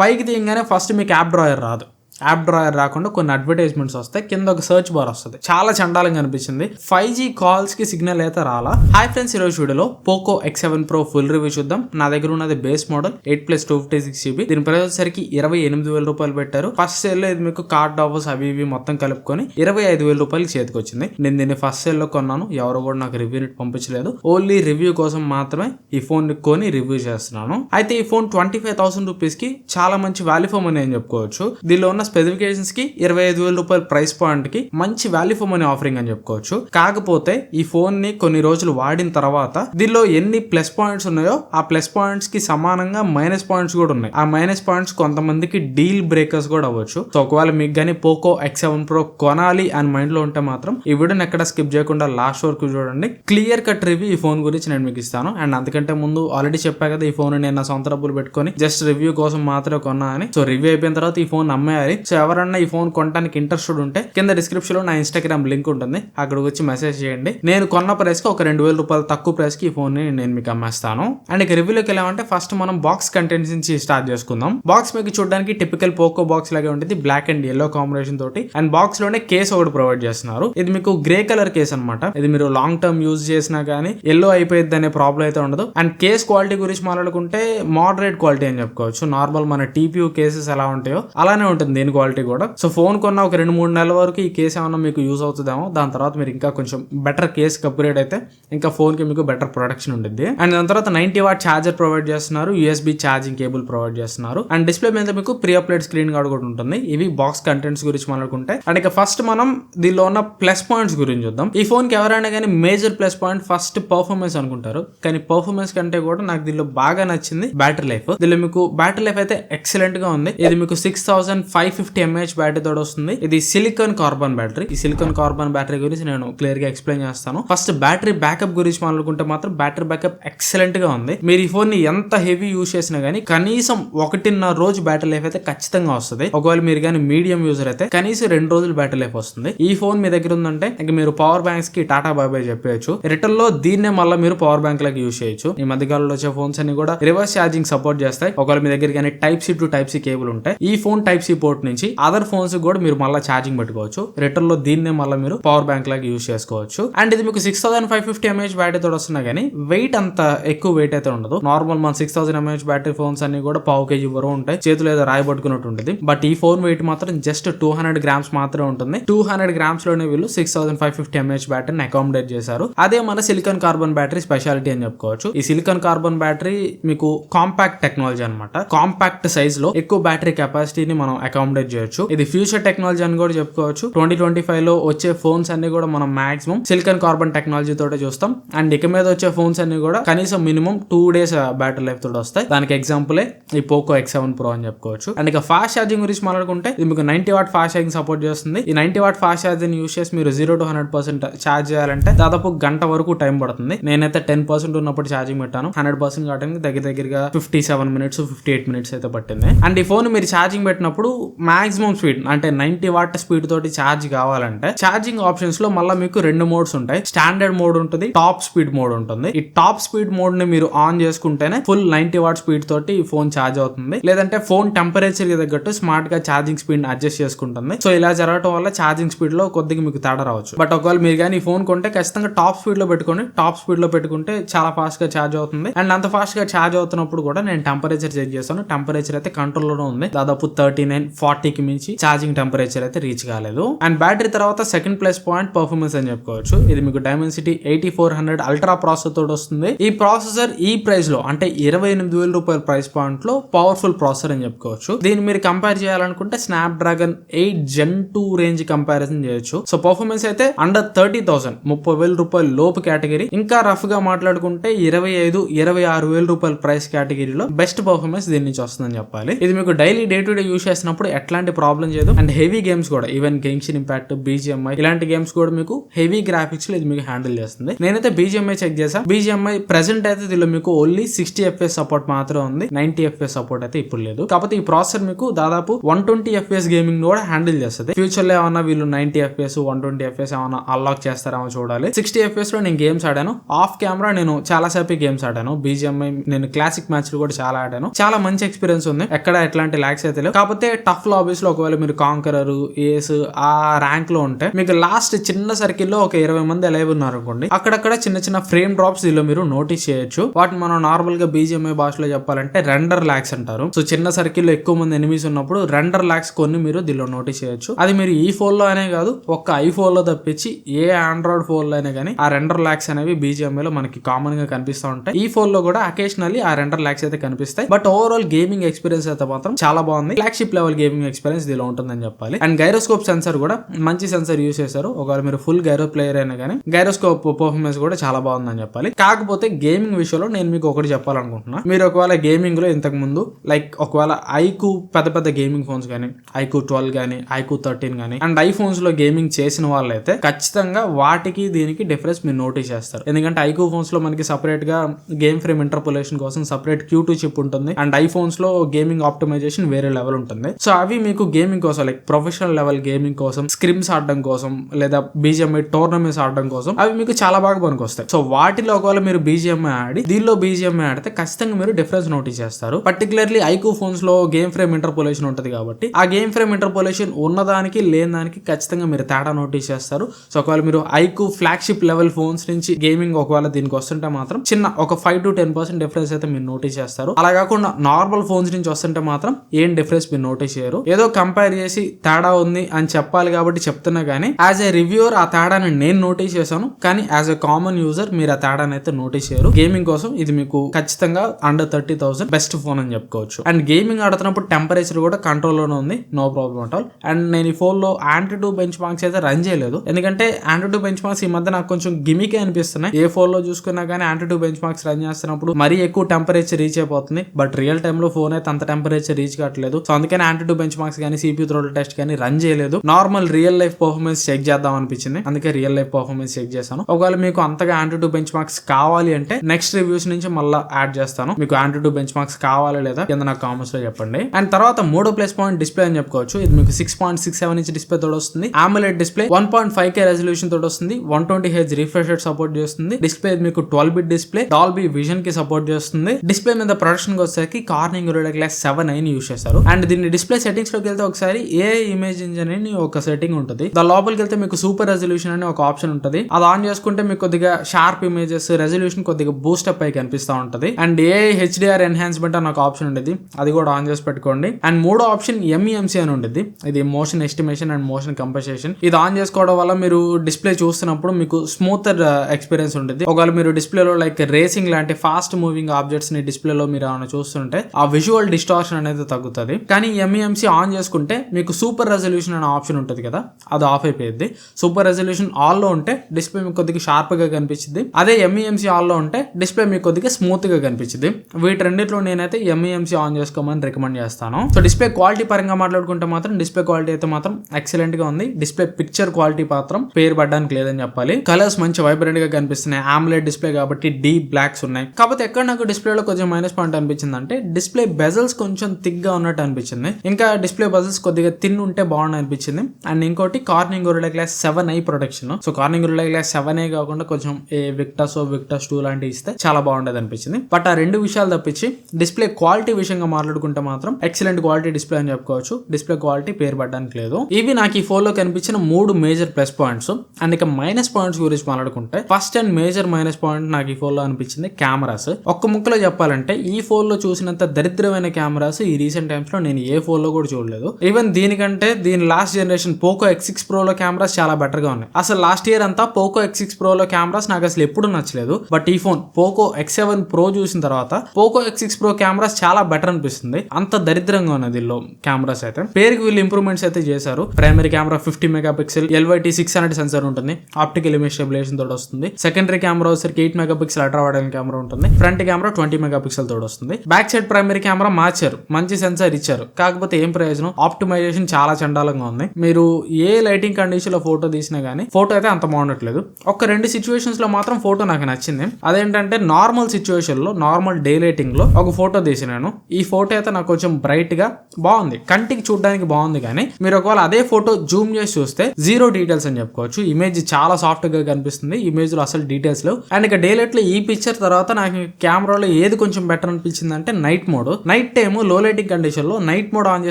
పైకి తీయగానే ఫస్ట్ మీకు యాప్ డ్రాయర్ రాదు. యాప్ డ్రాయర్ రాకుండా కొన్ని అడ్వర్టైజ్మెంట్స్ వస్తాయి. కింద ఒక సర్చ్ బార్ వస్తుంది. చాలా చండాలంగా అనిపించింది. ఫైవ్ జీ కాల్స్కి సిగ్నల్ అయితే రాలా. హాయ్ ఫ్రెండ్స్ ఈరోజు వీడియోలో Poco X seven Pro full review చూద్దాం. నా దగ్గర ఉన్నది base model eight plus two fifty six GB దీని ప్రైస్ వచ్చేసరికి ఇరవై ఎనిమిది వేల రూపాయలు పెట్టారు. ఫస్ట్ సేల్లో ఇది మీకు కార్డ్ ఆఫర్స్ అవి ఇవి మొత్తం కలుపుకొని ఇరవై ఐదు వేల రూపాయలకి చేతికి వచ్చింది నేను దీన్ని ఫస్ట్ సేల్లో కొన్నాను. ఎవరు కూడా నాకు రివ్యూ పంపించలేదు. ఓన్లీ రివ్యూ కోసం మాత్రమే ఈ ఫోన్ కొని రివ్యూ చేస్తున్నాను. అయితే ఈ ఫోన్ ట్వంటీ ఫైవ్ థౌసండ్ రూపీస్కి చాలా మంచి వాల్యూ ఫోన్ అని నేను చెప్పుకోవచ్చు. దీనిలో ఉన్న స్పెసిఫికేషన్స్కి ఇరవై ఐదు వేల రూపాయల ప్రైస్ పాయింట్కి మంచి వాల్యూ ఫర్ అని ఆఫరింగ్ అని చెప్పుకోవచ్చు. కాకపోతే ఈ ఫోన్ని కొన్ని రోజులు వాడిన తర్వాత దీనిలో ఎన్ని ప్లస్ పాయింట్స్ ఉన్నాయో ఆ ప్లస్ పాయింట్స్కి సమానంగా మైనస్ పాయింట్స్ కూడా ఉన్నాయి. ఆ మైనస్ పాయింట్స్ కొంతమందికి డీల్ బ్రేకర్స్ కూడా అవ్వచ్చు. సో ఒకవేళ మీకు కానీ పోకో ఎక్స్ సెవెన్ ప్రో కొనాలి అని మైండ్లో ఉంటే మాత్రం ఈ వీడియోని ఎక్కడ స్కిప్ చేయకుండా లాస్ట్ వరకు చూడండి. క్లియర్ కట్ రివ్యూ ఈ ఫోన్ గురించి నేను మీకు ఇస్తాను. అండ్ అందుకంటే ముందు ఆల్రెడీ చెప్పా కదా ఈ ఫోన్ నేను నా సొంత డబ్బులు పెట్టుకొని జస్ట్ రివ్యూ కోసం మాత్రమే కొన్నా అని. సో రివ్యూ అయిపోయిన తర్వాత ఈ ఫోన్ అమ్మేయాలి సో ఎవరన్నా ఈ ఫోన్ కొనడానికి ఇంట్రెస్టెడ్ ఉంటే కింద డిస్క్రిప్షన్లో నా ఇన్స్టాగ్రామ్ లింక్ ఉంటుంది. అక్కడికి వచ్చి మెసేజ్ చేయండి. నేను కొన్న ప్రైస్కి ఒక రెండు వేల రూపాయలు తక్కువ ప్రైస్కి ఈ ఫోన్ని నేను మీకు అమ్మేస్తాను. అండ్ ఇక రివ్యూలోకి వెళ్ళామంటే ఫస్ట్ మనం బాక్స్ కంటెంట్స్ నుంచి స్టార్ట్ చేసుకుందాం. బాక్స్ మీకు చూడడానికి టిపికల్ పోకో బాక్స్ లాగే ఉంటుంది. బ్లాక్ అండ్ ఎల్లో కాంబినేషన్ తోటి. అండ్ బాక్స్లోనే కేస్ ఒకటి ప్రొవైడ్ చేస్తున్నారు. ఇది మీకు గ్రే కలర్ కేస్ అనమాట ఇది మీరు లాంగ్ టర్మ్ యూజ్ చేసినా కానీ ఎల్లో అయిపోయింది అనే ప్రాబ్లం అయితే ఉండదు. అండ్ కేస్ క్వాలిటీ గురించి మాట్లాడుకుంటే మోడరేట్ క్వాలిటీ అని చెప్పుకోవచ్చు. నార్మల్ మన టీపీయూ కేసెస్ ఎలా ఉంటాయో అలానే ఉంటుంది. దీని క్వాలిటీ కూడా. సో ఫోన్ కొన్న ఒక రెండు మూడు నెలల వరకు ఈ కేసు ఏమన్నా మీకు యూస్ అవుతుందేమో దాని తర్వాత మీరు ఇంకా కొంచెం బెటర్ కేస్ అప్గ్రేడ్ అయితే ఇంకా ఫోన్కి మీకు బెటర్ ప్రొడక్షన్ ఉంటుంది అండ్ దాని తర్వాత నైన్టీ వాట్ ఛార్జర్ ప్రొవైడ్ చేస్తున్నారు యూఎస్బి ఛార్జింగ్ కేబుల్ ప్రొవైడ్ చేస్తున్నారు. అండ్ డిస్ప్లే మీద మీకు ప్రీ అప్లైడ్ స్క్రీన్ గార్డ్ కూడా ఉంటుంది. ఇవి బాక్స్ కంటెంట్స్ గురించి మాట్లాడుకుంటే. అండ్ ఇక ఫస్ట్ మనం దీనిలో ఉన్న ప్లస్ పాయింట్స్ గురించి చూద్దాం. ఈ ఫోన్కి ఎవరైనా కానీ major plus point first performance అనుకుంటారు. కానీ పర్ఫార్మెన్స్ కంటే కూడా నాకు దీనిలో బాగా నచ్చింది బ్యాటరీ లైఫ్. దీనిలో మీకు బ్యాటరీ లైఫ్ అయితే ఎక్సలెంట్గా ఉంది. ఇది మీకు six thousand five fifty mAh battery తోడు వస్తుంది. ఇది సిలికాన్ కార్బన్ బ్యాటరీ ఈ సిలికాన్ కార్బన్ బ్యాటరీ గురించి నేను క్లియర్గా ఎక్స్ప్లెయిన్ చేస్తాను. ఫస్ట్ బ్యాటరీ బ్యాకప్ గురించి మాట్లాడుకుంటే మాత్రం బ్యాటరీ బ్యాకప్ ఎక్సలెంట్గా ఉంది. మీరు ఈ ఫోన్ని ఎంత హెవీ యూజ్ చేసినా గానీ కనీసం ఒకటిన్నర రోజు బ్యాటరీ లైఫ్ అయితే ఖచ్చితంగా వస్తుంది. ఒకవేళ మీరు కానీ మీడియం యూజర్ అయితే కనీసం రెండు రోజులు బ్యాటరీ లైఫ్ వస్తుంది. ఈ ఫోన్ మీ దగ్గర ఉందంటే ఇంకా మీరు పవర్ బ్యాంక్స్కి టాటా బాబాయ్ చెప్పేయచ్చు. రిటర్న్లో దీన్నే మళ్ళీ మీరు పవర్ బ్యాంక్ లకి యూస్ చేయొచ్చు. ఈ మధ్యకాలంలో వచ్చే ఫోన్స్ అన్ని కూడా రివర్స్ ఛార్జింగ్ సపోర్ట్ చేస్తాయి. ఒకవేళ మీ దగ్గర కానీ type C to type C cable ఉంటాయి ఈ ఫోన్ టైప్ సి పోర్ట్ నుంచి అదర్ ఫోన్స్ కూడా మీరు మళ్ళీ ఛార్జింగ్ పెట్టుకోవచ్చు. రిటర్న్లో దీన్నే మళ్ళీ మీరు పవర్ బ్యాంక్ లాగా యూస్ చేసుకోవచ్చు. అండ్ ఇది మీకు six thousand five fifty mAh battery తోటి వస్తున్నా కానీ వెయిట్ అంత ఎక్కువ వెయిట్ అయితే ఉండదు. నార్మల్ మన six thousand mAh battery phones అన్ని కూడా పావు కేజీ బరువు ఉంటాయి. చేతులు ఏదో రాయబట్టుకున్నట్టు ఉంటుంది. బట్ ఈ ఫోన్ వెయిట్ మాత్రం జస్ట్ టూ హండ్రెడ్ గ్రామ్స్ మాత్రమే ఉంటుంది. టూ హండ్రెడ్ గ్రామ్స్లోనే వీళ్ళు six thousand five fifty mAh బ్యాటరీని అకామిడేట్ చేశారు. అదే మన సిలికాన్ కార్బన్ బ్యాటరీ స్పెషాలిటీ అని చెప్పుకోవచ్చు. ఈ సిలికాన్ కార్బన్ బ్యాటరీ మీకు కాంపాక్ట్ టెక్నాలజీ అనమాట కాంపాక్ట్ సైజ్లో ఎక్కువ బ్యాటరీ కెపాసిటీని మనం అకామిడేట్ చేయొచ్చు. ఇది ఫ్యూచర్ టెక్నాలజీ అని కూడా చెప్పుకోవచ్చు. ట్వంటీ ట్వంటీ ఫైవ్లో వచ్చే ఫోన్స్ అన్ని కూడా మనం మాక్సిమం సిలికాన్ కార్బన్ టెక్నాలజీ తోటే చూస్తాం. అండ్ ఇక మీద వచ్చే ఫోన్స్ అన్ని కూడా కనీసం minimum two days battery life తోటి వస్తాయి. దానికి ఎగ్జాంపులే ఈ పోకో ఎక్స్ సెవెన్ ప్రో అని చెప్పుకోవచ్చు. అండ్ ఇక ఫాస్ట్ ఛార్జింగ్ గురించి మాట్లాడుకుంటే ఇది మీకు ninety watt fast charging support చేస్తుంది. ఈ ninety watt fast charging use చేసి మీరు zero to hundred percent charge చేయాలంటే దాదాపు గంట వరకు టైం పడుతుంది. నేనైతే టెన్ పర్సెంట్ ఉన్నప్పుడు ఛార్జింగ్ పెట్టాను. హండ్రెడ్ పర్సెంట్ కావడానికి దగ్గర దగ్గరగా fifty seven minutes fifty eight minutes అయితే పట్టింది. అండ్ ఈ ఫోన్ మీరు ఛార్జింగ్ పెట్టినప్పుడు మాక్సిమం స్పీడ్ అంటే నైన్టీ వాట్ స్పీడ్ తోటి ఛార్జ్ కావాలంటే ఛార్జింగ్ ఆప్షన్స్లో మళ్ళీ మీకు రెండు మోడ్స్ ఉంటాయి. స్టాండర్డ్ మోడ్ ఉంటుంది టాప్ స్పీడ్ మోడ్ ఉంటుంది. ఈ టాప్ స్పీడ్ మోడ్ని మీరు ఆన్ చేసుకుంటేనే ఫుల్ నైన్టీ వాట్ స్పీడ్ తోటి ఈ ఫోన్ ఛార్జ్ అవుతుంది. లేదంటే ఫోన్ టెంపరేచర్కి తగ్గట్టు స్మార్ట్గా ఛార్జింగ్ స్పీడ్ అడ్జస్ట్ చేసుకుంటుంది. సో ఇలా జరగడం వల్ల ఛార్జింగ్ స్పీడ్లో కొద్దిగా మీకు తేడా రావచ్చు. బట్ ఒకవేళ మీరు కానీ ఈ ఫోన్ కొంటే ఖచ్చితంగా టాప్ స్పీడ్లో పెట్టుకోండి టాప్ స్పీడ్లో పెట్టుకుంటే చాలా ఫాస్ట్గా ఛార్జ్ అవుతుంది. అండ్ అంత ఫాస్ట్గా ఛార్జ్ అవుతున్నప్పుడు కూడా నేను టెంపరేచర్ చెక్ చేస్తాను టెంపరేచర్ అయితే కంట్రోల్లోనే ఉంది. దాదాపు థర్టీ నైన్ ఫార్టీకి మించి ఛార్జింగ్ టెంపరేచర్ అయితే రీచ్ కాలేదు. అండ్ బ్యాటరీ తర్వాత సెకండ్ ప్లస్ పాయింట్ పర్ఫార్మెన్స్ అని చెప్పుకోవచ్చు. ఇది మీకు Dimensity eighty four hundred ultra processor తోటి వస్తుంది. ఈ ప్రాసెసర్ ఈ ప్రైస్లో అంటే ఇరవై ఎనిమిది వేల రూపాయల ప్రైస్ పాయింట్లో పవర్ఫుల్ ప్రాసెసర్ అని చెప్పుకోవచ్చు. దీన్ని మీరు కంపేర్ చేయాలనుకుంటే Snapdragon eight gen two range comparison చేయొచ్చు. సో పర్ఫార్మెన్స్ అయితే అండర్ థర్టీ థౌసండ్ ముప్పై వేల రూపాయల లోపు కేటగిరీ ఇంకా రఫ్గా మాట్లాడుకుంటే ఇరవై ఐదు ఇరవై ఆరు వేల రూపాయల ప్రైస్ కేటగిరీలో బెస్ట్ పర్ఫార్మెన్స్ దీని నుంచి వస్తుందని చెప్పాలి. ఇది మీకు daily day to day use చేసినప్పుడు ఎట్లాంటి ప్రాబ్లం చేయదు. అండ్ హెవీ గేమ్స్ కూడా ఈవెన్ గెన్షన్ ఇంపాక్ట్ బీజిఎంఐ ఇలాంటి గేమ్స్ కూడా మీకు హెవీ గ్రాఫిక్స్లో ఇది మీకు హ్యాండిల్ చేస్తుంది. నేనైతే బీజిఎంఐ చెక్ చేశాను బీజిఎంఐ ప్రెసెంట్ అయితే దీనిలో మీకు ఓన్లీ సిక్స్టీ ఎఫ్ఎస్ సపోర్ట్ మాత్రం ఉంది. నైన్టీ ఎఫ్ఎస్ సపోర్ట్ అయితే ఇప్పుడు లేదు. కాకపోతే ఈ ప్రాసెసర్ మీకు దాదాపు వన్ ట్వంటీ ఎఫ్ఎస్ గేమింగ్ కూడా హ్యాండిల్ చేస్తుంది. ఫ్యూచర్లో ఏమన్నా వీళ్ళు ninety FPS one twenty FPS ఏమన్నా అన్లాక్ చేస్తారేమో చూడాలి. సిక్స్టీ ఎఫ్ఎస్లో నేను గేమ్స్ ఆడాను. ఆఫ్ కెమెరా నేను చాలా సేపు గేమ్స్ ఆడాను. బీజిఎంఐ నేను క్లాసిక్ మ్యాచ్లు కూడా చాలా ఆడాను. చాలా మంచి ఎక్స్పీరియన్స్ ఉంది. ఎక్కడ ఎట్లాంటి ల్యాక్స్ అయితే లేవు. కాకపోతే టఫ్ లాబీస్లో ఒకవేళ మీరు కాంకరర్ ఏస్ ఆ ర్యాంక్లో ఉంటే మీకు లాస్ట్ చిన్న సర్కిల్లో ఒక ఇరవై మంది ఎలా ఉన్నారు అనుకోండి అక్కడక్కడ చిన్న చిన్న ఫ్రేమ్ డ్రాప్స్ దీనిలో మీరు నోటీస్ చేయొచ్చు. వాటిని మనం నార్మల్గా బీజిఎంఐ భాషలో చెప్పాలంటే రెండర్ ల్యాక్స్ అంటారు. సో చిన్న సర్కిల్లో ఎక్కువ మంది ఎనిమిస్ ఉన్నప్పుడు రెండర్ ల్యాక్స్ కొన్ని మీరు దీనిలో నోటీస్ చేయొచ్చు. అది మీరు ఈ ఫోన్లో అనే కాదు ఒక్క ఐఫోన్లో తప్పించి ఏ ఆండ్రాయిడ్ ఫోన్లో అయినా కానీ ఆ రెండర్ ల్యాక్స్ అనేవి బీజిఎంఐ లో మనకి కామన్గా కనిపిస్తూ ఉంటాయి. ఈ ఫోన్లో కూడా అకేషనల్లీ ఆ రెండర్ ల్యాక్స్ అయితే కనిపిస్తాయి. బట్ ఓవరాల్ గేమింగ్ ఎక్స్పీరియన్స్ అయితే మాత్రం చాలా బాగుంది. ఫ్లాగ్షిప్ లెవెల్ గేమింగ్ ఎక్స్పీరియన్స్ దీనిలో ఉంటుందని చెప్పాలి. అండ్ గైరోస్కోప్ సెన్సర్ కూడా మంచి సెన్సర్ యూస్ చేశారు. ఒకవేళ మీరు ఫుల్ గైరో ప్లేయర్ అయినా కానీ గైరోస్కోప్ పర్ఫార్మెన్స్ కూడా చాలా బాగుందని చెప్పాలి. కాకపోతే గేమింగ్ విషయంలో నేను మీకు ఒకటి చెప్పాలనుకుంటున్నా. మీరు ఒకవేళ గేమింగ్లో ఇంతకు ముందు లైక్ ఒకవేళ ఐకు పెద్ద పెద్ద గేమింగ్ ఫోన్స్ కానీ ఐకు ట్వెల్వ్ కానీ ఐకు థర్టీన్ కానీ అండ్ ఐఫోన్స్లో గేమింగ్ చేసిన వాళ్ళైతే ఖచ్చితంగా వాటికి దీనికి డిఫరెన్స్ మీరు నోటీస్ చేస్తారు. ఎందుకంటే ఐకూ ఫోన్స్లో మనకి సపరేట్గా గేమ్ ఫ్రేమ్ ఇంటర్పోలేషన్ కోసం సపరేట్ క్యూ టూ చిప్ ఉంటుంది. అండ్ ఐఫోన్స్లో గేమింగ్ ఆప్టిమైజేషన్ వేరే లెవెల్ ఉంటుంది. సో అవి మీకు గేమింగ్ కోసం లైక్ ప్రొఫెషనల్ లెవెల్ గేమింగ్ కోసం స్క్రిమ్స్ ఆడడం కోసం లేదా బీజిఎంఐ టోర్నమెంట్స్ ఆడడం కోసం అవి మీకు చాలా బాగా పనికొస్తాయి. సో వాటిలో ఒకవేళ మీరు బీజిఎంఐ ఆడి దీనిలో బీజిఎంఐ ఆడితే ఖచ్చితంగా మీరు డిఫరెన్స్ నోటీస్ చేస్తారు. పర్టికులర్లీ ఐకూ ఫోన్స్లో గేమ్ ఫ్రేమ్ ఇంటర్పోలేషన్ ఉంటుంది కాబట్టి ఆ గేమ్ ఫ్రేమ్ ఇంటర్పోలేషన్ ఉన్నదానికి లేని దానికి ఖచ్చితంగా మీరు తేడా నోటీస్ చేస్తారు. సో ఒకవేళ మీరు ఐకూ ఫ్లాగ్షిప్ లెవెల్ ఫోన్స్ నుంచి గేమింగ్ ఒకవేళ దీనికి వస్తుంటే మాత్రం చిన్న ఒక five to ten percent difference అయితే మీరు నోటీస్ చేస్తారు. అలా కాకుండా నార్మల్ ఫోన్స్ నుంచి వస్తుంటే మాత్రం ఏం డిఫరెన్స్ మీరు నోటీస్ చేయరు. ఏదో కంపేర్ చేసి తేడా ఉంది అని చెప్పాలి కాబట్టి చెప్తున్నా కానీ యాజ్ ఏ రివ్యూర్ ఆ తేడాని నేను నోటీస్ చేశాను. కానీ యాజ్ ఎ కామన్ యూజర్ మీరు ఆ తేడాని అయితే నోటీస్ చేయరు. గేమింగ్ కోసం ఇది మీకు ఖచ్చితంగా under thirty thousand best phone అని చెప్పుకోవచ్చు. అండ్ గేమింగ్ ఆడుతున్నప్పుడు టెంపరేచర్ కూడా కంట్రోల్లోనే ఉంది. No problem at all and నేను ఈ ఫోన్లో యాంటీ టూ బెంచ్ మార్క్స్ అయితే రన్ చేయలేదు. ఎందుకంటే యాంటీ టూ బెంచ్ మార్క్స్ ఈ మధ్య నాకు కొంచెం గిమికే అనిపిస్తున్నాయి. ఏ ఫోన్లో చూసుకున్నా కానీ AnTuTu benchmarks run చేస్తున్నప్పుడు మరీ ఎక్కువ టెంపరేచర్ రీచ్ అయిపోతుంది. బట్ రియల్ టైమ్లో ఫోన్ అయితే అంత టెంపరేచర్ రీచ్ కావట్లేదు. సో అందుకని యాంటీ టూ బెంచ్ మార్క్స్ కానీ సిపి త్రోల్ టెస్ట్ కానీ రన్ చేయలేదు. Normal real life performance check చేద్దాం అనిపించింది. అందుకే రియల్ లైఫ్ పర్ఫార్మెన్స్ చెక్ చేశాను. ఒకవేళ మీకు అంతగా యాంటీ టూ బెంచ్ మార్క్స్ కావాలి అంటే నెక్స్ట్ రివ్యూస్ నుంచి మళ్ళీ యాడ్ చేస్తాను. మీకు యాంటీ టూ బెంచ్ మార్క్స్ కావాలా లేదా కింద నాకు కామెంట్స్లో చెప్పండి. అండ్ తర్వాత మూడో ప్లస్ పాయింట్ డిస్ప్లే అని చెప్పుకోవచ్చు. ఇది మీకు six point six seven inch display తోడు వస్తుంది. AMOLED display one point five K resolution తోడు వస్తుంది. One twenty H refresh support చేస్తుంది. డిస్ప్లే మీకు ట్వెల్వ్ బిట్ డిస్ప్లే డాల్బీ విజన్కి సపోర్ట్ చేస్తుంది. డిస్ప్లే మీద ప్రొడక్షన్ వచ్చేసరికి కార్నింగ్ గ్లాస్ సెవెన్ అయిన యూస్ చేశారు అండ్ దీన్ని డిస్ప్లే సెట్ లోకి వెళ్తే ఒకసారి ఏ ఇమేజ్ ఇంజన్ అని ఒక సెట్టింగ్ ఉంటుంది. దాని లోపలికి వెళ్తే మీకు సూపర్ రెజల్యూషన్ అని ఒక ఆప్షన్ ఉంటుంది. అది ఆన్ చేసుకుంటే మీకు కొద్దిగా షార్ప్ ఇమేజెస్ రెజల్యూషన్ కొద్దిగా బూస్ట్ అప్ అయి కనిపిస్తూ ఉంటుంది. అండ్ ఏ హెచ్డిఆర్ ఎన్హాన్స్మెంట్ అని ఒక ఆప్షన్ ఉండేది. అది కూడా ఆన్ చేసి పెట్టుకోండి. అండ్ మూడో ఆప్షన్ ఎంఈఎంసీ అని ఉండేది. ఇది motion estimation and motion compensation ఇది ఆన్ చేసుకోవడం వల్ల మీరు డిస్ప్లే చూస్తున్నప్పుడు మీకు స్మూతర్ ఎక్స్పీరియన్స్ ఉంటుంది ఒకవేళ మీరు డిస్ప్లేలో లైక్ రేసింగ్ లాంటి ఫాస్ట్ మూవింగ్ ఆబ్జెక్ట్స్ని డిస్ప్లేలో మీరు ఏమైనా చూస్తుంటే ఆ విజువల్ డిస్టార్షన్ అనేది తగ్గుతుంది. కానీ ఎంఈఎంసీ ఆన్ చేసుకుంటే మీకు సూపర్ రెజల్యూషన్ అనే ఆప్షన్ ఉంటుంది కదా అది ఆఫ్ అయిపోయింది సూపర్ రెజల్యూషన్ ఆల్లో ఉంటే డిస్ప్లే మీకు కొద్దిగా షార్ప్గా కనిపించింది అదే ఎంఈఎంసీ ఆల్లో ఉంటే డిస్ప్లే మీకు కొద్దిగా స్మూత్గా కనిపించింది వీటి రెండిట్లో నేనైతే ఎంఈఎంసీ ఆన్ చేసుకోమని రికమెండ్ చేస్తాను. సో డిస్ప్లే క్వాలిటీ పరంగా మాట్లాడుకుంటే మాత్రం డిస్ప్లే క్వాలిటీ అయితే మాత్రం ఎక్సలెంట్గా ఉంది. డిస్ప్లే పిక్చర్ క్వాలిటీ మాత్రం పేరు పడడానికి లేదని చెప్పాలి. కలర్స్ మంచి వైబ్రెంట్గా కనిపిస్తున్నాయి. ఆమ్లెట్ డిస్ప్లే కాబట్టి డీప్ బ్లాక్స్ ఉన్నాయి. కాకపోతే ఎక్కడ నాకు డిస్ప్లేలో కొంచెం మైనస్ పాయింట్ అనిపించింది అంటే డిస్ప్లే బెజల్స్ కొంచెం థిక్గా ఉన్నట్టు అనిపించింది. ఇంకా డిస్ప్లే బజల్స్ కొద్దిగా తిన్ ఉంటే బాగుంది అనిపించింది. అండ్ ఇంకోటి Corning Gorilla Glass seven I protection so Corning Gorilla Glass seven ఏ కాకుండా కొంచెం ఏ విక్టస్ విక్టస్ టూ లాంటివి ఇస్తే చాలా బాగుండేది అనిపించింది. బట్ ఆ రెండు విషయాలు తప్పించి డిస్ప్లే క్వాలిటీ విషయంగా మాట్లాడుకుంటే మాత్రం ఎక్సలెంట్ క్వాలిటీ డిస్ప్లే అని చెప్పుకోవచ్చు. డిస్ప్లే క్వాలిటీ పేరు పడడానికి లేదు. ఇవి నాకు ఈ ఫోన్లో కనిపించిన మూడు మేజర్ ప్లస్ పాయింట్స్ అండ్ ఇక మైనస్ పాయింట్స్ గురించి మాట్లాడుకుంటే first and major minus point నాకు ఈ ఫోన్లో అనిపించింది కెమెరాస్ ఒక్క ముక్కలో చెప్పాలంటే ఈ ఫోన్లో చూసినంత దరిద్రమైన కెమెరాస్ ఈ రీసెంట్ టైమ్స్లో నేను ఏ ఫోన్లో కూడా చూడలేదు. ఈవెన్ దీనికంటే దీని last generation Poco X six ప్రోలో cameras చాలా బెటర్గా ఉన్నాయి. అసలు లాస్ట్ ఇయర్ అంతా పోకో ఎక్స్ సిక్స్ ప్రోలో కెమెరాస్ నాకు అసలు ఎప్పుడు నచ్చలేదు. బట్ ఈ phone Poco X seven Pro చూసిన తర్వాత Poco X six Pro cameras చాలా బెటర్ అనిపిస్తుంది. అంత దరిద్రంగా ఉన్నది దీనిలో కెమెరాస్ అయితే. పేరుకి వీళ్ళు ఇంప్రూవ్మెంట్స్ అయితే చేశారు. Primary camera fifty megapixel LYT six hundred sensor ఉంటుంది. ఆప్టికల్ ఇమేజ్ స్టెబిలేషన్ తోటి వస్తుంది. సెకండరీ కెమెరా వచ్చరికి eight megapixel ultra wide camera ఉంటుంది. Front camera twenty megapixel తోటి వస్తుంది. బ్యాక్ సైడ్ ప్రైమరీ కెమెరా మార్చారు. మంచి సెన్సార్ ఇచ్చారు. కాకపోతే ప్రయోజనం ఆప్టిమైజేషన్ చాలా చండాలంగా ఉంది. మీరు ఏ లైటింగ్ కండిషన్లో ఫోటో తీసినా గానీ ఫోటో అయితే అంత బాగుండట్లేదు. ఒక రెండు సిచ్యువేషన్స్లో మాత్రం ఫోటో నాకు నచ్చింది. అదేంటంటే నార్మల్ సిచ్యువేషన్లో నార్మల్ డే లైటింగ్లో ఒక ఫోటో తీసినాను. ఈ ఫోటో అయితే నాకు కొంచెం బ్రైట్గా బాగుంది. కంటికి చూడడానికి బాగుంది కానీ మీరు ఒకవేళ అదే ఫోటో జూమ్ చేసి చూస్తే జీరో డీటెయిల్స్ అని చెప్పుకోవచ్చు. ఇమేజ్ చాలా సాఫ్ట్గా కనిపిస్తుంది. ఇమేజ్లో అసలు డీటెయిల్స్ లేవు. అండ్ ఇక డే లైట్లో ఈ పిక్చర్ తర్వాత నాకు కెమెరాలో ఏది కొంచెం బెటర్ అనిపించింది అంటే నైట్ మోడ్ నైట్ టైమ్లో లైటింగ్ కండిషన్లో నైట్ మోడ్ ఆన్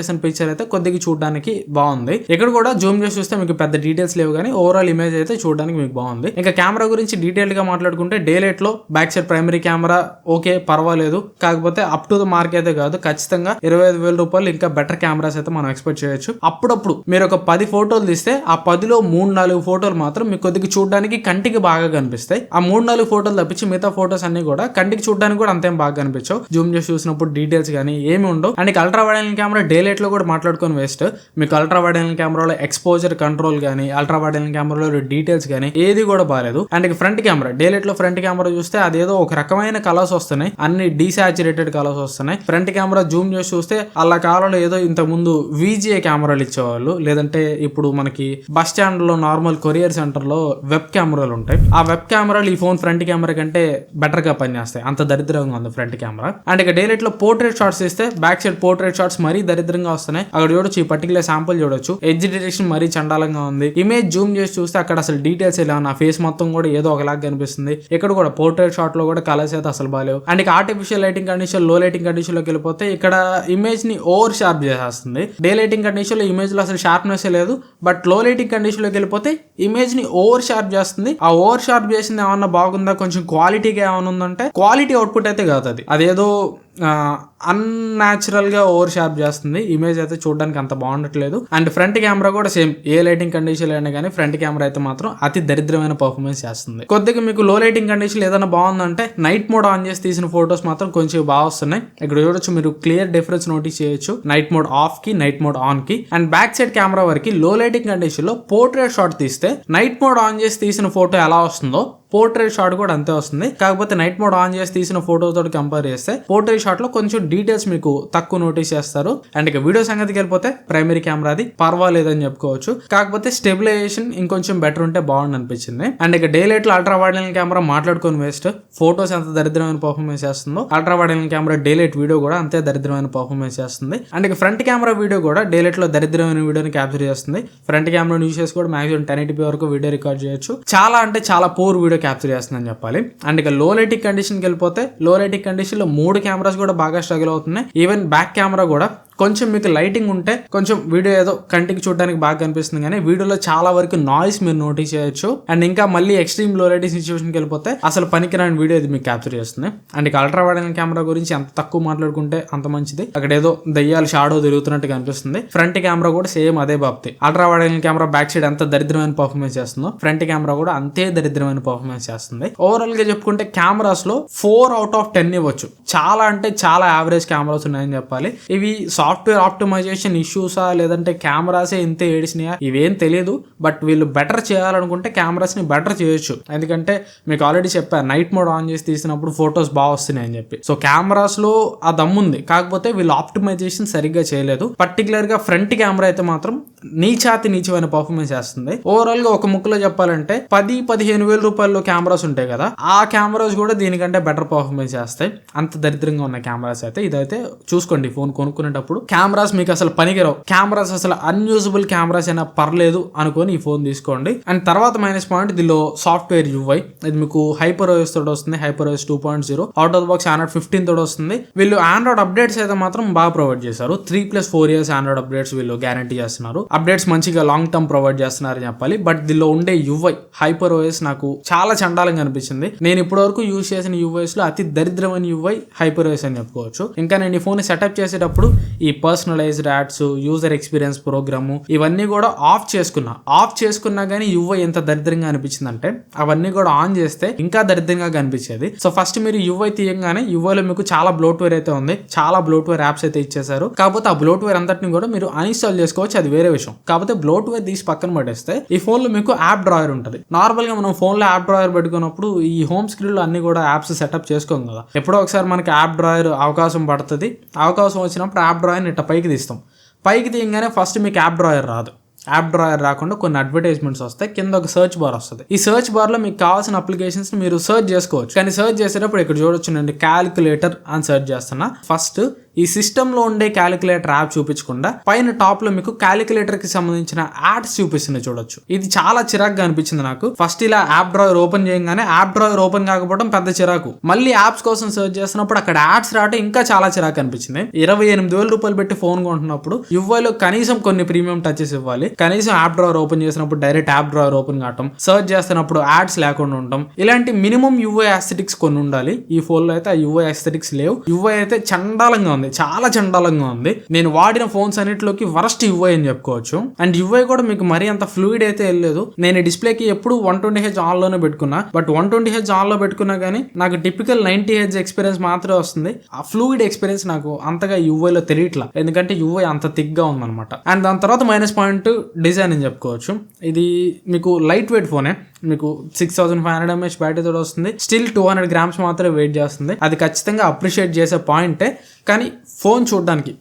చేసిన పిక్చర్ అయితే కొద్దిగా చూడడానికి బాగుంది. ఇక్కడ కూడా జూమ్ చేసి చూస్తే మీకు పెద్ద డీటెయిల్స్ లేవు కానీ ఓవరాల్ ఇమేజ్ అయితే చూడడానికి మీకు బాగుంది. ఇంకా కెమెరా గురించి డీటెయిల్గా మాట్లాడుకుంటే డే లైట్లో back side primary camera okay పర్వాలేదు. కాకపోతే అప్ టు ద మార్క్ అయితే కాదు. ఖచ్చితంగా ఇరవై ఐదు వేల రూపాయలు ఇంకా బెటర్ కెమెరాస్ అయితే మనం ఎక్స్పెక్ట్ చేయొచ్చు. అప్పుడప్పుడు మీరు ఒక పది ఫోటోలు తీస్తే ఆ పదిలో మూడు నాలుగు ఫోటోలు మాత్రం మీకు కొద్దిగా చూడడానికి కంటికి బాగా కనిపిస్తాయి. ఆ మూడు నాలుగు ఫోటోలు తప్పించి మిగతా ఫోటోస్ అన్ని కూడా కంటికి చూడడానికి కూడా అంతేం బాగా కనిపించవు. జూమ్ చేసి చూసినప్పుడు డీటెయిల్స్ కానీ ఏమి ఉండవు. And ultra wide camera day light కూడా మాట్లాడుకొని వేస్ట్ మీకు అల్ట్రా వైడ్ కెమెరాలో ఎక్స్పోజర్ కంట్రోల్ కానీ అల్ట్రా వైడ్ కెమెరాలో డీటెయిల్స్ కానీ ఏది కూడా బాగాలేదు అండ్ ఫ్రంట్ కెమెరా డే లైట్లో ఫ్రంట్ కెమెరా చూస్తే అదేదో ఒక రకమైన కలర్స్ వస్తున్నాయి. అన్ని డీసాచురేటెడ్ కలర్స్ వస్తున్నాయి. ఫ్రంట్ కెమెరా జూమ్ చేసి చూస్తే అలా కాలంలో ఏదో ఇంత ముందు విజిఏ కెమెరాలు ఇచ్చేవాళ్ళు. లేదంటే ఇప్పుడు మనకి బస్ స్టాండ్లో నార్మల్ కొరియర్ సెంటర్లో వెబ్ కెమెరాలు ఉంటాయి. ఆ వెబ్ కెమెరాలు ఈ ఫోన్ ఫ్రంట్ కెమెరా కంటే బెటర్గా పనిచేస్తాయి. అంత దరిద్రంగా ఉంది ఫ్రంట్ కెమెరా అండ్ ఇక డే లైట్లో పోర్ట్రేట్ షాట్స్ ఇస్తే బ్యాక్ సైడ్ పోర్ట్రేట్ షాట్స్ మరీ దరిద్రంగా వస్తున్నాయి. అక్కడ చూడొచ్చు ఈ పర్టికులర్ శాంపుల్ చూడొచ్చు. ఎడ్జ్ డిటెక్షన్ మరీ చండాలంగా ఉంది. ఇమేజ్ జూమ్ చేసి చూస్తే అక్కడ అసలు డీటెయిల్స్ ఇలా నా ఫేస్ మొత్తం కూడా ఏదో ఒకలాగా కనిపిస్తుంది. ఇక్కడ కూడా పోర్ట్రేట్ షాట్లో కూడా కలర్స్ అయితే అసలు బాగాలేవు. అండ్ ఇక ఆర్టిఫిషియల్ లైటింగ్ కండిషన్లో లైటింగ్ కండిషన్లోకి వెళ్ళిపోతే ఇక్కడ ఇమేజ్ని ఓవర్ షార్ప్ చేసేస్తుంది. డే లైటింగ్ కండిషన్లో ఇమేజ్లో అసలు షార్ప్నెస్ లేదు. బట్లో లైటింగ్ కండిషన్లోకి వెళ్ళిపోతే ఇమేజ్ని ఓవర్ షార్ప్ చేస్తుంది. ఆ ఓవర్ షార్ప్ చేసింది ఏమన్నా బాగుందా? కొంచెం క్వాలిటీగా ఏమైనా ఉందంటే క్వాలిటీ అవుట్పుట్ అయితే కాదు అది. అదేదో అన్యాచురల్గా ఓవర్ షార్ప్ చేస్తుంది. ఇమేజ్ అయితే చూడడానికి అంత బాగుండట్లేదు. అండ్ ఫ్రంట్ కెమెరా కూడా సేమ్ ఏ లైటింగ్ కండిషన్ అయినా కానీ ఫ్రంట్ కెమెరా అయితే మాత్రం అతి దరిద్రమైన పర్ఫార్మెన్స్ చేస్తుంది. కొద్దిగా మీకు లో లైటింగ్ కండిషన్ ఏదైనా బాగుందంటే నైట్ మోడ్ ఆన్ చేసి తీసిన ఫొటోస్ మాత్రం కొంచెం బాగా వస్తున్నాయి. ఇక్కడ చూడొచ్చు మీరు క్లియర్ డిఫరెన్స్ నోటీస్ చేయొచ్చు. నైట్ మోడ్ ఆఫ్కి నైట్ మోడ్ ఆన్కి. అండ్ బ్యాక్ సైడ్ కెమెరా వరకు లో లైటింగ్ కండిషన్లో పోర్ట్రేట్ షాట్ తీస్తే నైట్ మోడ్ ఆన్ చేసి తీసిన ఫోటో ఎలా వస్తుందో పోర్ట్రేట్ షాట్ కూడా అంతే వస్తుంది. కాకపోతే నైట్ మోడ్ ఆన్ చేసి తీసిన ఫోటో తోటి కంపేర్ చేస్తే పోర్ట్రేట్ షాట్లో కొంచెం డీటెయిల్స్ మీకు తక్కువ నోటీస్ చేస్తారు. అండ్ ఇక వీడియో సంగతికి వెళ్ళిపోతే ప్రైమరీ కెమెరాది పర్వాలేదని చెప్పుకోవచ్చు. కాకపోతే స్టెబిలైజేషన్ ఇంకొంచెం బెటర్ ఉంటే బాగుంది అనిపించింది. అండ్ ఇక డే లైట్లో అల్ట్రా వైడ్ కెమెరా మాట్లాడుకొని వేస్ట్ ఫోటోస్ ఎంత దరిద్రమైన పర్ఫార్మెన్స్ చేస్తుందో ultra wide camera day light video కూడా అంతే దరిద్రమైన పర్ఫార్మెన్స్ చేస్తుంది. అండ్ ఇక ఫ్రంట్ కెమెరా వీడియో కూడా డే లైట్లో దరిద్రమైన వీడియోని క్యాప్చర్ చేస్తుంది. ఫ్రంట్ కెమెరా యూస్ చేసి కూడా మాక్సిమం టెన్ ఎయిటీ వరకు వీడియో రికార్డ్ చేయొచ్చు. చాలా అంటే చాలా పూర్ వీడియో క్యాప్చర్ చేస్తుందని చెప్పాలి. అండ్ ఇక లో లైటింగ్ కండిషన్కి వెళ్ళిపోతే లో లైటింగ్ కండిషన్లో మూడు కెమెరాస్ కూడా బాగా స్ట్రగుల్ అవుతున్నాయి. ఈవెన్ బ్యాక్ కెమెరా కూడా కొంచెం మీకు లైటింగ్ ఉంటే కొంచెం వీడియో ఏదో కంటికి చూడడానికి బాగా కనిపిస్తుంది కానీ వీడియోలో చాలా వరకు నాయిస్ మీరు నోటీస్ చేయొచ్చు. అండ్ ఇంకా మళ్ళీ ఎక్స్ట్రీమ్లో లైటింగ్ సిచ్యువేషన్కి వెళ్ళిపోతే అసలు పనికిరాని వీడియో ఇది మీకు క్యాప్చర్ చేస్తుంది. అండ్ ఇక అల్ట్రా వైడ్ కెమెరా గురించి ఎంత తక్కువ మాట్లాడుకుంటే అంత మంచిది. అక్కడ ఏదో దయ్యాలు షాడో తిరుగుతున్నట్టు కనిపిస్తుంది. ఫ్రంట్ కెమెరా కూడా సేమ్ అదే బాప్తి. Ultra wide camera back side ఎంత దరిద్రమైన పర్ఫార్మెన్స్ చేస్తుందో ఫ్రంట్ కెమెరా కూడా అంతే దరిద్రమైన పర్ఫార్మెన్స్ చేస్తుంది. ఓవరాల్గా చెప్పుకుంటే కెమెరాస్లో ఫోర్ అవుట్ ఆఫ్ టెన్ ఇవ్వచ్చు. చాలా అంటే చాలా యావరేజ్ కెమెరాస్ ఉన్నాయని చెప్పాలి. ఇవి సాఫ్ట్వేర్ ఆప్టిమైజేషన్ ఇష్యూసా లేదంటే కెమెరాసే ఇంత ఏడిసినాయా ఇవేం తెలియదు బట్ వీళ్ళు బెటర్ చేయాలనుకుంటే కెమెరాస్ని బెటర్ చేయొచ్చు. ఎందుకంటే మీకు ఆల్రెడీ చెప్పాను నైట్ మోడ్ ఆన్ చేసి తీసినప్పుడు ఫొటోస్ బాగా వస్తున్నాయి అని చెప్పి. సో కెమెరాస్లో ఆ దమ్ముంది. కాకపోతే వీళ్ళు ఆప్టిమైజేషన్ సరిగ్గా చేయలేదు. పర్టికులర్గా ఫ్రంట్ కెమెరా అయితే మాత్రం నీచాతి నీచమైన పర్ఫార్మెన్స్ చేస్తుంది. ఓవరాల్గా ఒక ముక్కలో చెప్పాలంటే పది పదిహేను వేల రూపాయల్లో కెమెరాస్ ఉంటాయి కదా ఆ కెమెరాస్ కూడా దీనికంటే బెటర్ పర్ఫార్మెన్స్ చేస్తాయి. అంత దరిద్రంగా ఉన్న కెమెరాస్ అయితే ఇదైతే చూసుకోండి ఫోన్ కొనుక్కునేటప్పుడు. కెమెరాస్ మీకు అసలు పనికిరావు. కెమెరాస్ అసలు అన్యూజబుల్ కెమెరాస్ అయినా పర్లేదు అనుకొని ఈ ఫోన్ తీసుకోండి. అండ్ తర్వాత మైనస్ పాయింట్ దీనిలో సాఫ్ట్వేర్ యూఐ ఇది మీకు హైపర్ ఓఎస్ తోటి వస్తుంది Hyper OS two point zero out of box Android fifteen తోటి వస్తుంది. వీళ్ళు ఆండ్రాయిడ్ అప్డేట్స్ అయితే మాత్రం బాగా ప్రొవైడ్ చేశారు. Three plus four years Android updates వీళ్ళు గ్యారంటీ చేస్తున్నారు. అప్డేట్స్ మంచిగా లాంగ్ టర్మ్ ప్రొవైడ్ చేస్తున్నారని చెప్పాలి. బట్ దీనిలో ఉండే యువై హైపర్ ఓఎస్ నాకు చాలా చండాలంగా అనిపించింది. నేను ఇప్పటి వరకు యూజ్ చేసిన యూఐస్లో అతి దరిద్రమైన యూఐ హైపర్ ఓఎస్ అని చెప్పుకోవచ్చు. ఇంకా నేను ఈ ఫోన్ సెటప్ చేసేటప్పుడు ఈ personalised ads user experience programme ఇవన్నీ కూడా ఆఫ్ చేసుకున్నా. ఆఫ్ చేసుకున్నా కానీ యువై ఎంత దరిద్రంగా అనిపించింది అంటే అవన్నీ కూడా ఆన్ చేస్తే ఇంకా దరిద్రంగా కనిపించేది సో ఫస్ట్ మీరు యువై తీయంగానే యువైలో మీకు చాలా బ్లోట్వేర్ అయితే ఉంది. చాలా బ్లోట్వేర్ యాప్స్ అయితే ఇచ్చేసారు కాకపోతే ఆ బ్లోట్వేర్ అంతటిని కూడా మీరు అన్ఇన్స్టాల్ చేసుకోవచ్చు. అది వేరే విషయం. కాకపోతే బ్లోట్వేర్ తీసి పక్కన పడేస్తే ఈ ఫోన్లో మీకు యాప్ డ్రాయర్ ఉంటుంది. నార్మల్గా మనం ఫోన్లో యాప్ డ్రాయర్ పెట్టుకున్నప్పుడు ఈ హోమ్ స్క్రీన్లో అన్ని కూడా యాప్స్ సెటప్ చేసుకోం కదా. ఎప్పుడో ఒకసారి మనకి యాప్ డ్రాయర్ అవకాశం పడుతుంది. అవకాశం వచ్చినప్పుడు యాప్ డ్రాయర్ ఇట్ట పైకి తీస్తాం. పైకి తీయగానే ఫస్ట్ మీకు యాప్ డ్రాయర్ రాదు. యాప్ డ్రాయర్ రాకుండా కొన్ని అడ్వర్టైజ్మెంట్స్ వస్తాయి. కింద ఒక సర్చ్ బార్ వస్తుంది. ఈ సర్చ్ బార్లో మీకు కావాల్సిన అప్లికేషన్స్ మీరు సర్చ్ చేసుకోవచ్చు. కానీ సర్చ్ చేసేటప్పుడు ఇక్కడ చూడొచ్చు నేను క్యాలిక్యులేటర్ అని సర్చ్ చేస్తున్నా. ఫస్ట్ ఈ సిస్టంలో ఉండే క్యాలిక్యులేటర్ యాప్ చూపించకుండా పైన టాప్లో మీకు క్యాలిక్యులేటర్కి సంబంధించిన యాడ్స్ చూపిస్తుంది చూడొచ్చు. ఇది చాలా చిరాకుగా అనిపించింది నాకు. ఫస్ట్ ఇలా యాప్ డ్రాయర్ ఓపెన్ చేయగానే యాప్ డ్రాయర్ ఓపెన్ కాకపోవడం పెద్ద చిరాకు. మళ్ళీ యాప్స్ కోసం సర్చ్ చేస్తున్నప్పుడు అక్కడ యాడ్స్ రావడం ఇంకా చాలా చిరాకు అనిపించింది. ఇరవై ఎనిమిది వేల రూపాయలు పెట్టి ఫోన్ కొంటున్నప్పుడు యువైలో కనీసం కొన్ని ప్రీమియం టచెస్ ఇవ్వాలి. కనీసం యాప్ డ్రాయర్ ఓపెన్ చేసినప్పుడు డైరెక్ట్ యాప్ డ్రాయర్ ఓపెన్ కావటం సర్చ్ చేస్తున్నప్పుడు యాడ్స్ లేకుండా ఉండటం ఇలాంటి మినిమం యూఐ ఆస్థెటిక్స్ కొన్ని ఉండాలి. ఈ ఫోన్లో అయితే ఆ యూఐ ఆస్థెటిక్స్ లేవు. యూఐ అయితే చండాలంగా ఉంది. చాలా చండాలంగా ఉంది. నేను వాడిన ఫోన్స్ అన్నిటిలోకి వరస్ట్ యూఐ అని చెప్పుకోవచ్చు. అండ్ యూఐ కూడా మీకు మరీ అంత ఫ్లూయిడ్ అయితే వెళ్ళలేదు నేను డిస్ప్లేకి ఎప్పుడు వన్ ట్వంటీ హెచ్ ఆన్లోనే పెట్టుకున్నా. బట్ వన్ ట్వంటీ హెచ్ ఆన్లో పెట్టుకున్నా కానీ నాకు టిపికల్ నైన్టీ హెచ్ ఎక్స్పీరియన్స్ మాత్రమే వస్తుంది. ఆ ఫ్లూయిడ్ ఎక్స్పీరియన్స్ నాకు అంతగా యువైలో తెలియట్లా. ఎందుకంటే యూఐ అంత థిక్గా ఉందన్నమాట. అండ్ దాని తర్వాత మైనస్ పాయింట్ డిజైన్ అని చెప్పుకోవచ్చు. ఇది మీకు లైట్ వెయిట్ ఫోనే మీకు six thousand five hundred mAh battery తోటి వస్తుంది. స్టిల్ టూ హండ్రెడ్ గ్రామ్స్ మాత్రమే వెయిట్ చేస్తుంది. అది ఖచ్చితంగా అప్రిషియేట్ చేసే పాయింటే కానీ ఫోన్ చూడడానికి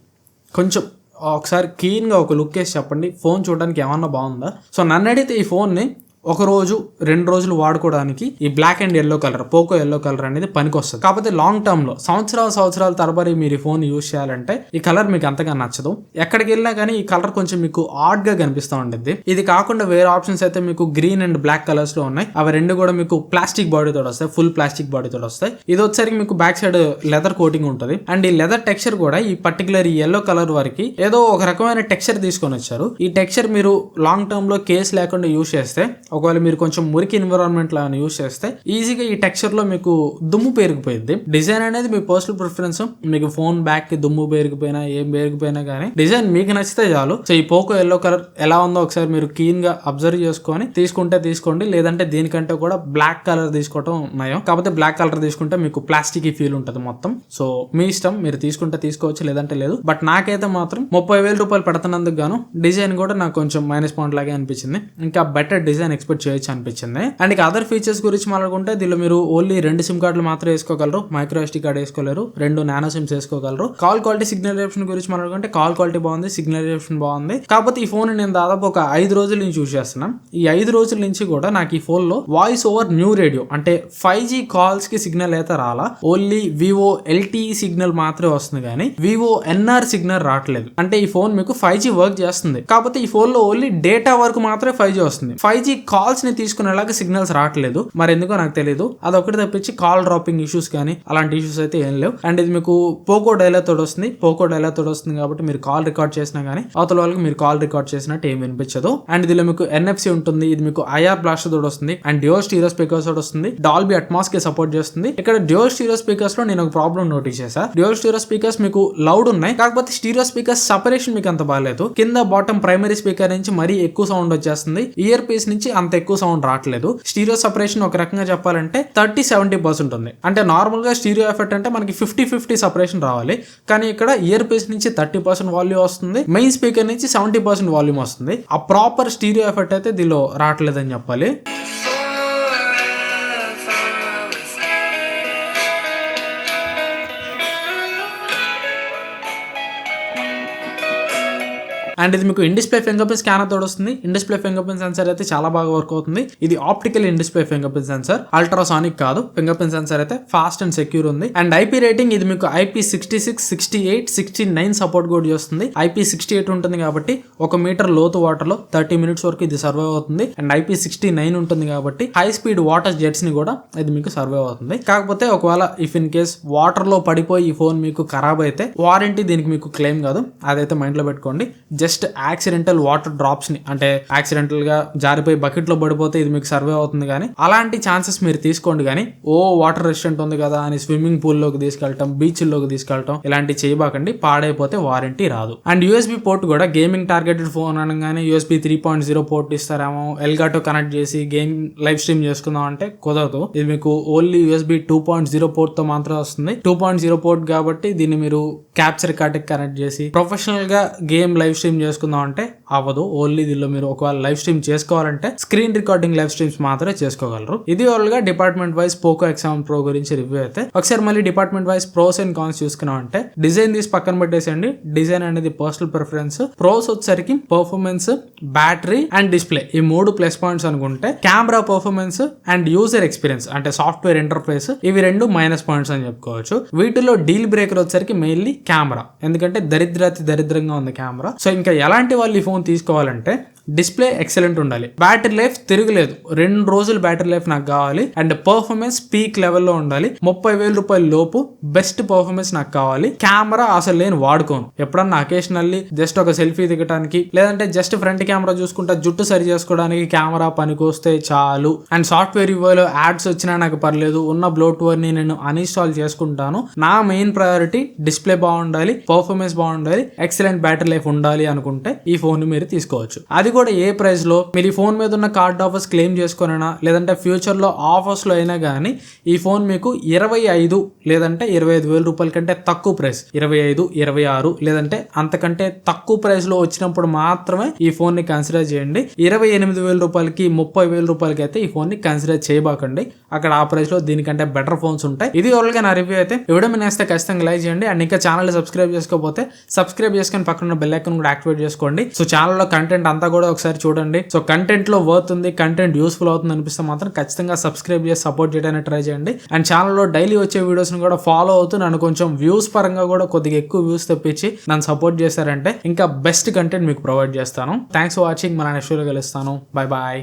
కొంచెం ఒకసారి క్లీన్గా ఒక లుక్ వేసి చెప్పండి. ఫోన్ చూడడానికి ఏమన్నా బాగుందా? సో నన్ను అడిగితే ఈ ఫోన్ని ఒక రోజు రెండు రోజులు వాడుకోవడానికి ఈ black and yellow colour Poco yellow colour అనేది పనికొస్తుంది. కాకపోతే లాంగ్ టర్మ్లో సంవత్సరాల సంవత్సరాల తరబడి మీరు ఈ ఫోన్ యూజ్ చేయాలంటే ఈ కలర్ మీకు అంతగా నచ్చదు. ఎక్కడికి వెళ్ళినా కానీ ఈ కలర్ కొంచెం మీకు ఆడ్గా కనిపిస్తూ ఉంటుంది ఇది కాకుండా వేరే ఆప్షన్స్ అయితే మీకు గ్రీన్ అండ్ బ్లాక్ కలర్స్లో ఉన్నాయి. అవి రెండు కూడా మీకు ప్లాస్టిక్ బాడీ తోటి వస్తాయి ఫుల్ ప్లాస్టిక్ బాడీ తోటి వస్తాయి. ఇది వచ్చేసరికి మీకు బ్యాక్ సైడ్ లెదర్ కోటింగ్ ఉంటుంది. అండ్ ఈ లెదర్ టెక్స్చర్ కూడా ఈ పర్టికులర్ ఈ ఎల్లో కలర్ వరకు ఏదో ఒక రకమైన టెక్స్చర్ తీసుకొని వచ్చారు. ఈ టెక్స్చర్ మీరు లాంగ్ టర్మ్లో కేస్ లేకుండా యూజ్ చేస్తే ఒకవేళ మీరు కొంచెం మురికి ఎన్విరాన్మెంట్ లాగా యూజ్ చేస్తే ఈజీగా ఈ టెక్స్చర్లో మీకు దుమ్ము పేరుకుపోయింది. డిజైన్ అనేది మీ పర్సనల్ ప్రిఫరెన్స్ మీకు ఫోన్ బ్యాక్కి దుమ్ము పేరుకుపోయినా ఏం పేరుకుపోయినా కానీ డిజైన్ మీకు నచ్చితే చాలు. సో ఈ పోకో ఎల్లో కలర్ ఎలా ఉందో ఒకసారి మీరు క్లీన్గా అబ్జర్వ్ చేసుకొని తీసుకుంటే తీసుకోండి. లేదంటే దీనికంటే కూడా బ్లాక్ కలర్ తీసుకోవటం నయం. కాకపోతే బ్లాక్ కలర్ తీసుకుంటే మీకు ప్లాస్టిక్ ఫీల్ ఉంటుంది మొత్తం. సో మీ ఇష్టం. మీరు తీసుకుంటే తీసుకోవచ్చు లేదంటే లేదు. బట్ నాకైతే మాత్రం ముప్పై వేల రూపాయలు పెడుతున్నందుకు గాను డిజైన్ కూడా నాకు కొంచెం మైనస్ పాయింట్ లాగే అనిపించింది. ఇంకా బెటర్ డిజైన్ ఎక్స్పెక్ట్ చేయొచ్చు అనిపించింది. అండ్ ఇక అదర్ ఫీచర్స్ గురించి మాట్లాడుకుంటే దీనిలో మీరు ఓన్లీ రెండు సిమ్ కార్డులు మాత్రం వేసుకోగలరు. మైక్రో ఎస్టీ కార్డ్ వేసుకోలేరు. రెండు నానో సిమ్స్ వేసుకోగలరు. కాల్ క్వాలిటీ సిగ్నల్ రిసెప్షన్ గురించి మాట్లాడుకుంటే కాల్ క్వాలిటీ బాగుంది సిగ్నల్ రిసెప్షన్ బాగుంది. కాకపోతే ఈ ఫోన్ నేను దాదాపు ఒక ఐదు రోజుల నుంచి యూజ్ చేస్తున్నాను. ఈ ఐదు రోజుల నుంచి కూడా నాకు ఈ ఫోన్లో వాయిస్ ఓవర్ న్యూ రేడియో అంటే ఫైవ్ జీ కాల్స్కి సిగ్నల్ అయితే రాలా. ఓన్లీ వివో ఎల్టీ సిగ్నల్ మాత్రమే వస్తుంది కానీ వివో ఎన్ఆర్ సిగ్నల్ రావట్లేదు. అంటే ఈ ఫోన్ మీకు ఫైవ్ జీ వర్క్ చేస్తుంది. కాకపోతే ఈ ఫోన్లో ఓన్లీ డేటా వరకు మాత్రమే ఫైవ్ జీ వస్తుంది. ఫైవ్ జీ కాల్స్ని తీసుకునేలాగా సిగ్నల్స్ రావట్లేదు. మరి ఎందుకో నాకు తెలియదు అదొకటి తప్పించి కాల్ డ్రాపింగ్ ఇష్యూస్ కానీ అలాంటి ఇష్యూస్ అయితే ఏం లేవు. అండ్ ఇది మీకు పోకో డైలా వస్తుంది. పోకో డైలా వస్తుంది కాబట్టి మీరు కాల్ రికార్డ్ చేసినా కానీ అవతల వాళ్ళకి మీరు కాల్ రికార్డ్ చేసినట్టు ఏం వినిపించదు. అండ్ దీనిలో మీకు ఎన్ఎఫ్సి ఉంటుంది. ఇది మీకు ఐఆర్ బ్లాస్ట్ తోటి వస్తుంది. అండ్ డియో స్టీరో స్పీకర్స్ తోటి వస్తుంది. డాల్బీ అట్మాస్కి సపోర్ట్ చేస్తుంది. ఇక్కడ డియో స్టీరో స్పీకర్స్లో నేను ఒక ప్రాబ్లం నోటీస్ చేశా. డియో స్టీరో స్పీకర్స్ మీకు లౌడ్ ఉన్నాయి. కాకపోతే స్టీరియో స్పీకర్స్ సపరేషన్ మీకు అంత బాగాలేదు. కింద బాటమ్ ప్రైమరీ స్పీకర్ నుంచి మరీ ఎక్కువ సౌండ్ వచ్చేస్తుంది. ఇయర్ పీస్ నుంచి అంత ఎక్కువ సౌండ్ రావట్లేదు. స్టీరియో సపరేషన్ ఒక రకంగా చెప్పాలంటే థర్టీ సెవెంటీ పర్సెంట్ ఉంది అంటే నార్మల్గా స్టీరియో ఎఫెక్ట్ అంటే మనకి ఫిఫ్టీ ఫిఫ్టీ సపరేషన్ రావాలి. కానీ ఇక్కడ ఇయర్ పీస్ నుంచి థర్టీ పర్సెంట్ వాల్యూమ్ వస్తుంది. మెయిన్ స్పీకర్ నుంచి సెవెంటీ పర్సెంట్ వాల్యూమ్ వస్తుంది. ఆ ప్రాపర్ స్టీరియో ఎఫెక్ట్ అయితే దీనిలో రావట్లేదని చెప్పాలి. అండ్ ఇది మీకు in display fingerprint scanner తోడు వస్తుంది. In display fingerprint sensor అయితే చాలా బాగా వర్క్ అవుతుంది. ఇది optical in display fingerprint sensor ultrasonic కాదు. ఫింగర్ ప్రింట్ సెన్సర్ అయితే ఫాస్ట్ అండ్ సెక్యూర్ ఉంది. అండ్ ఐపీ రేటింగ్ ఇది మీకు IP sixty six sixty eight sixty nine support కూడా చేస్తుంది. ఐపీ సిక్స్టీ ఎయిట్ ఉంటుంది కాబట్టి ఒక మీటర్ లోతు వాటర్లో థర్టీ మినిట్స్ వరకు ఇది సర్వైవ్ అవుతుంది. అండ్ ఐపీ సిక్స్టీ నైన్ ఉంటుంది కాబట్టి హై స్పీడ్ వాటర్ జెట్స్ని కూడా ఇది మీకు సర్వైవ్ అవుతుంది. కాకపోతే ఒకవేళ ఇఫ్ ఇన్ కేస్ వాటర్లో పడిపోయి ఈ ఫోన్ మీకు ఖరాబ్ అయితే వారంటీ దీనికి మీకు క్లెయిమ్ కాదు. అదైతే మైండ్లో పెట్టుకోండి. జస్ట్ యాక్సిడెంటల్ వాటర్ డ్రాప్స్ని అంటే యాక్సిడెంటల్గా జారిపోయి బకెట్లో పడిపోతే ఇది మీకు సర్వే అవుతుంది కానీ అలాంటి ఛాన్సెస్ మీరు తీసుకోండి కానీ ఓ వాటర్ రెస్టారెంట్ ఉంది కదా అని స్విమ్మింగ్ పూల్లోకి తీసుకెళ్ళటం బీచ్లోకి తీసుకెళ్ళటం ఇలాంటి చేయబాకండి పాడైపోతే వారంటీ రాదు. అండ్ యూఎస్బి పోర్ట్ కూడా గేమింగ్ టార్గెటెడ్ ఫోన్ అనగానే USB three point zero port ఇస్తారేమో ఎల్గాటో కనెక్ట్ చేసి గేమ్ లైవ్ స్ట్రీమ్ చేసుకుందాం అంటే కుదరదు. ఇది మీకు only USB two point zero పోర్ట్తో మాత్రం వస్తుంది. టూ పాయింట్ జీరో పోర్ట్ కాబట్టి దీన్ని మీరు క్యాప్చర్ కార్డ్ కనెక్ట్ చేసి ప్రొఫెషనల్గా గేమ్ లైవ్ స్ట్రీమ్ చేసుకుందాం అంటే అవ్వదు. ఓన్లీ దీనిలో మీరు ఒకవేళ లైవ్ స్ట్రీమ్ చేసుకోవాలంటే స్క్రీన్ రికార్డింగ్ లైవ్ స్ట్రీమ్స్ మాత్రమే చేసుకోగలరు. ఇది ఓవరాల్గా department wise Poco X Pro గురించి రివ్యూ అయితే. ఒకసారి మళ్ళీ department wise pros and cons చూసుకున్నాం అంటే డిజైన్ తీసి పక్కన పెట్టేసండి డిజైన్ అనేది పర్సనల్ ప్రిఫరెన్స్ ప్రోస్ వచ్చేసరికి పర్ఫార్మెన్స్ బ్యాటరీ అండ్ డిస్ప్లే ఈ మూడు ప్లస్ పాయింట్స్ అనుకుంటే camera performance and user experience అంటే సాఫ్ట్వేర్ ఇంటర్ఫేస్ ఇవి రెండు మైనస్ పాయింట్స్ అని చెప్పుకోవచ్చు. వీటిలో డీల్ బ్రేకర్ వచ్చేసరికి మెయిన్లీ కెమెరా ఎందుకంటే దరిద్రాతి దరిద్రంగా ఉంది కెమెరా సో ఇంకా ఎలాంటి వాళ్ళు ఈ ఫోన్ తీసుకోవాలంటే డిస్ప్లే ఎక్సలెంట్ ఉండాలి. బ్యాటరీ లైఫ్ తిరగలేదు. రెండు రోజులు బ్యాటరీ లైఫ్ నాకు కావాలి. అండ్ పర్ఫార్మెన్స్ పీక్ లెవెల్లో ఉండాలి. ముప్పై వేల రూపాయల లోపు బెస్ట్ పర్ఫార్మెన్స్ నాకు కావాలి. కెమెరా అసలు నేను వాడుకోను. ఎప్పుడన్నా అకేషనల్లీ జస్ట్ ఒక సెల్ఫీ దిగడానికి లేదంటే జస్ట్ ఫ్రంట్ కెమెరా చూసుకుంటా జుట్టు సరి చేసుకోవడానికి కెమెరా పనికొస్తే చాలు. అండ్ సాఫ్ట్వేర్ ఇవ్వలో యాడ్స్ వచ్చినా నాకు పర్లేదు. ఉన్న బ్లోట్వేర్ని నేను అన్ఇన్స్టాల్ చేసుకుంటాను. నా మెయిన్ ప్రయారిటీ డిస్ప్లే బాగుండాలి పర్ఫార్మెన్స్ బాగుండాలి ఎక్సలెంట్ బ్యాటరీ లైఫ్ ఉండాలి అనుకుంటే ఈ ఫోన్ మీరు తీసుకోవచ్చు. అది కూడా ఏ ప్రైస్లో మీరు ఈ ఫోన్ మీద ఉన్న కార్డ్ ఆఫర్స్ క్లెయిమ్ చేసుకున్నా లేదంటే ఫ్యూచర్లో ఆఫర్స్లో అయినా కానీ ఈ ఫోన్ మీకు ఇరవై ఐదు లేదంటే ఇరవై ఐదు వేల రూపాయల కంటే తక్కువ ప్రైస్ ఇరవై ఐదు ఇరవై ఆరు లేదంటే అంతకంటే తక్కువ ప్రైస్లో వచ్చినప్పుడు మాత్రమే ఈ ఫోన్ని కన్సిడర్ చేయండి. ఇరవై ఎనిమిది వేల రూపాయలకి ముప్పై వేల రూపాయలకి అయితే ఈ ఫోన్ని కన్సిడర్ చేయబాకండి. అక్కడ ఆ ప్రైస్లో దీనికంటే బెటర్ ఫోన్స్ ఉంటాయి. ఇది ఓవరాల్ నా రివ్యూ అయితే. ఇవ్వడం నేస్తే ఖచ్చితంగా లైక్ చేయండి. అండ్ ఇంకా ఛానల్ సబ్స్క్రైబ్ చేసుకోకపోతే సబ్స్క్రైబ్ చేసుకొని పక్కన బెల్ ఐకన్ కూడా యాక్టివేట్ చేసుకోండి. సో ఛానల్లో కంటెంట్ అంతా కూడా ఒకసారి చూడండి. సో కంటెంట్లో వర్త్ ఉంది కంటెంట్ యూస్ఫుల్ అవుతుంది అనిపిస్తే మాత్రం ఖచ్చితంగా సబ్స్క్రైబ్ చేసి సపోర్ట్ చేయడానికి ట్రై చేయండి. అండ్ ఛానల్లో డైలీ వచ్చే వీడియోస్ని కూడా ఫాలో అవుతూ నన్ను కొంచెం వ్యూస్ పరంగా కూడా కొద్దిగా ఎక్కువ వ్యూస్ తెప్పించి నన్ను సపోర్ట్ చేశారంటే ఇంకా బెస్ట్ కంటెంట్ మీకు ప్రొవైడ్ చేస్తాను. థ్యాంక్స్ ఫర్ వాచింగ్ మన నెక్స్ట్ కలుస్తాను. Bye bye